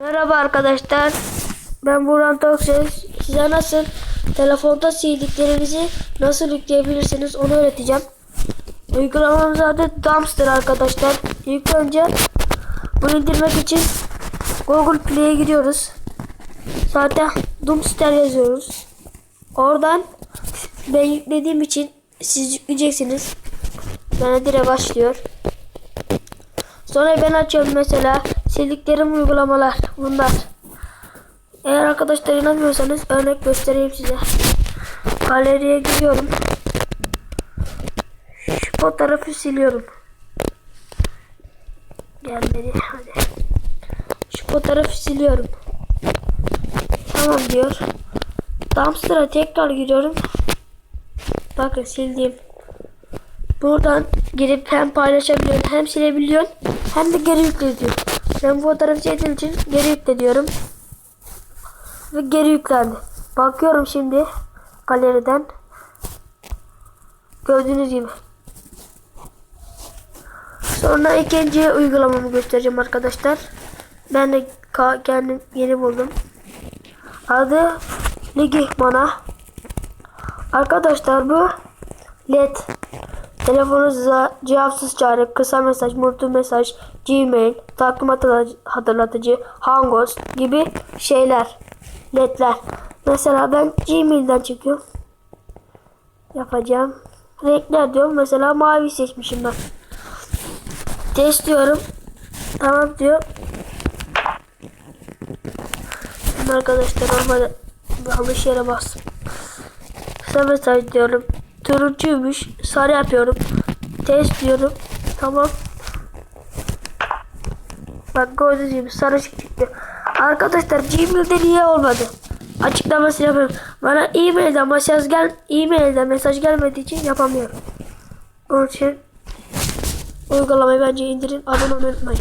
Merhaba arkadaşlar. Ben Burhan Tokses. Size nasıl telefonda sildiklerinizi nasıl yükleyebilirsiniz onu öğreteceğim. Uygulamamız adı Dumpster arkadaşlar. İlk önce bunu indirmek için Google Play'e giriyoruz. Zaten Dumpster yazıyoruz. Oradan ben yüklediğim için siz yükleyeceksiniz. Yani direkt başlıyor. Sonra ben açıyorum mesela sildiklerim uygulamalar bunlar. Eğer arkadaşlar inanmıyorsanız örnek göstereyim size. Galeriye gidiyorum. Şu fotoğrafı siliyorum. Gelmedi hadi. Şu fotoğrafı siliyorum. Tamam diyor. Dumpster'a tekrar giriyorum. Bakın sildiğim. Buradan girip hem paylaşabiliyorsun hem silebiliyorsun hem de geri yükle diyor. Ben fotoğrafı çektiğim için geri yükle diyorum. Ve geri yüklendi. Bakıyorum şimdi galeriden. Gördüğünüz gibi. Sonra ikinci uygulamamı göstereceğim arkadaşlar. Ben de kendim yeni buldum. Adı Ligihmana. Arkadaşlar bu LED Telefonunuza cevapsız çağrı, kısa mesaj, mutlu mesaj, Gmail, takvim hatırla- hatırlatıcı, Hangouts gibi şeyler, ledler. Mesela ben Gmail'den çıkıyorum. Yapacağım. Renkler diyorum. Mesela mavi seçmişim ben. Test diyorum. Tamam diyor. Arkadaşlar olmadı. Yanlış yere bastım. Kısa mesaj diyorum. Turuncuymuş. Sarı yapıyorum. Test diyorum. Tamam. Bak gördüğünüz gibi sarı çıktı. Arkadaşlar Gmail'de niye olmadı? Açıklamasını yapıyorum. Bana e-mailden mesaj gel e-mailden mesaj gelmediği için yapamıyorum. Onun için uygulamayı bence indirin. Abone olmayı unutmayın.